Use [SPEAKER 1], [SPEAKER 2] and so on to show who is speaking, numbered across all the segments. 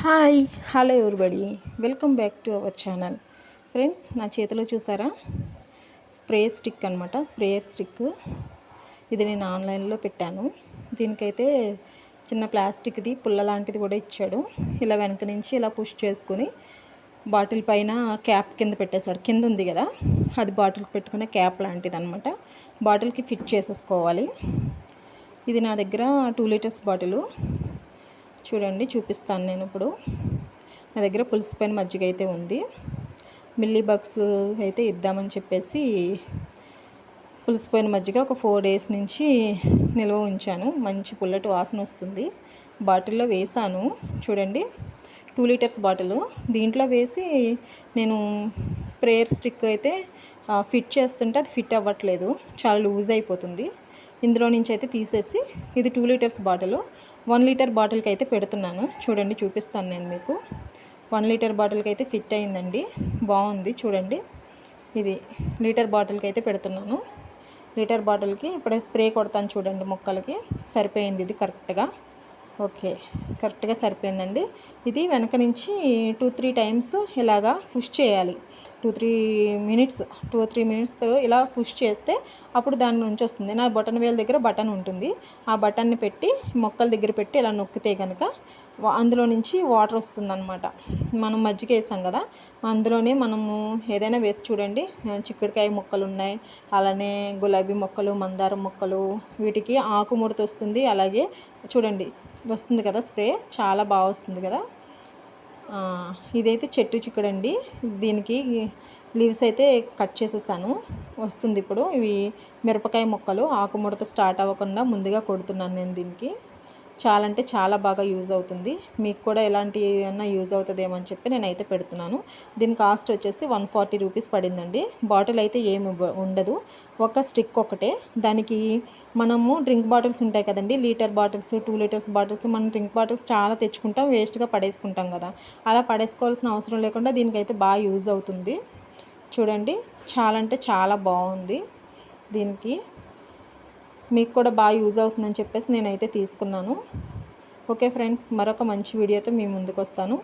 [SPEAKER 1] Hi hello everybody? Welcome back to our channel. Friends నా చేతిలో చూసారా? స్ప్రే స్టిక్ అనమాట స్ప్రేయర్ స్టిక్. ఇది నేను ఆన్లైన్లో పెట్టాను. దీనికైతే చిన్న ప్లాస్టిక్ది పుల్ల లాంటిది కూడా ఇచ్చాడు. ఇలా వెనక నుంచి ఇలా పుష్ చేసుకుని బాటిల్ పైన క్యాప్ కింద పెట్టేశాడు. కింద ఉంది కదా అది బాటిల్కి పెట్టుకునే క్యాప్ లాంటిది అనమాట బాటిల్కి ఫిట్ చేసేసుకోవాలి. ఇది నా దగ్గర టూ లీటర్స్ బాటిల్. చూడండి చూపిస్తాను నేను ఇప్పుడు. నా దగ్గర పులిసిపోయిన మజ్జిగ అయితే ఉంది. మిల్లీ బగ్స్ అయితే ఇద్దామని చెప్పేసి పులిసిపోయిన మజ్జిగ ఒక ఫోర్ డేస్ నుంచి నిల్వ ఉంచాను. మంచి పుల్లటి వాసన వస్తుంది. బాటిల్లో వేసాను. చూడండి టూ లీటర్స్ బాటిల్. దీంట్లో వేసి నేను స్ప్రేయర్ స్టిక్ అయితే ఫిట్ చేస్తుంటే అది ఫిట్ అవ్వట్లేదు. చాలా లూజ్ అయిపోతుంది. ఇందులో నుంచి అయితే తీసేసి ఇది two litres bottle. One litre బాటిల్కి అయితే పెడుతున్నాను. చూడండి చూపిస్తాను నేను మీకు. వన్ లీటర్ బాటిల్కి అయితే ఫిట్ అయిందండి. బాగుంది చూడండి. ఇది లీటర్ బాటిల్కి అయితే పెడుతున్నాను. లీటర్ బాటిల్కి ఇప్పుడే స్ప్రే కొడతాను చూడండి మొక్కలకి. సరిపోయింది ఇది కరెక్ట్గా. ఓకే కరెక్ట్గా సరిపోయిందండి. ఇది వెనక నుంచి టూ త్రీ టైమ్స్ ఇలాగా పుష్ చేయాలి. Two three minutes two three minutes ఇలా పుష్ చేస్తే అప్పుడు దాని నుంచి వస్తుంది. నా బటన్ వేల దగ్గర బటన్ ఉంటుంది. ఆ బటన్ని పెట్టి మొక్కల దగ్గర పెట్టి ఇలా నొక్కితే కనుక అందులో నుంచి వాటర్ వస్తుందన్నమాట. మనం మజ్జిగ వేసాం కదా అందులోనే మనము ఏదైనా వేసి చూడండి. చిక్కుడుకాయ మొక్కలు ఉన్నాయి. అలానే గులాబీ మొక్కలు మందారం మొక్కలు వీటికి ఆకుముడత వస్తుంది. అలాగే చూడండి వస్తుంది కదా స్ప్రే. చాలా బాగా వస్తుంది కదా. ఇదైతే చెట్టు చిక్కుడండి. దీనికి లీవ్స్ అయితే కట్ చేసేసాను. వస్తుంది ఇప్పుడు. ఇవి మిరపకాయ మొక్కలు. ఆకుముడత స్టార్ట్ అవ్వకుండా ముందుగా కొడుతున్నాను నేను దీనికి. చాలా అంటే చాలా బాగా యూజ్ అవుతుంది. మీకు కూడా ఎలాంటి ఏమైనా యూజ్ అవుతుందేమో అని చెప్పి నేనైతే పెడుతున్నాను. దీని కాస్ట్ వచ్చేసి వన్ ఫార్టీ రూపీస్ పడిందండి. బాటిల్ అయితే ఏమి ఉండదు. ఒక స్టిక్ ఒకటే. దానికి మనము డ్రింక్ బాటిల్స్ ఉంటాయి కదండి. Litre bottles two litres bottles మనం డ్రింక్ బాటిల్స్ చాలా తెచ్చుకుంటాం. వేస్ట్గా పడేసుకుంటాం కదా. అలా పడేసుకోవాల్సిన అవసరం లేకుండా దీనికైతే బాగా యూజ్ అవుతుంది. చూడండి. చాలా అంటే చాలా బాగుంది దీనికి. మీకు కూడా బాగా యూజ్ అవుతుందని చెప్పేసి నేనైతే తీసుకున్నాను. ఓకే ఫ్రెండ్స్ మరొక మంచి వీడియోతో మీ ముందుకు వస్తాను.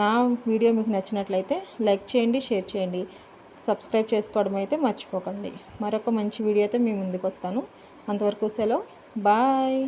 [SPEAKER 1] నా వీడియో మీకు నచ్చినట్లయితే లైక్ చేయండి షేర్ చేయండి. సబ్స్క్రైబ్ చేసుకోవడం అయితే మర్చిపోకండి. మరొక మంచి వీడియోతో మీ ముందుకు వస్తాను. అంతవరకు సెలవు. బాయ్.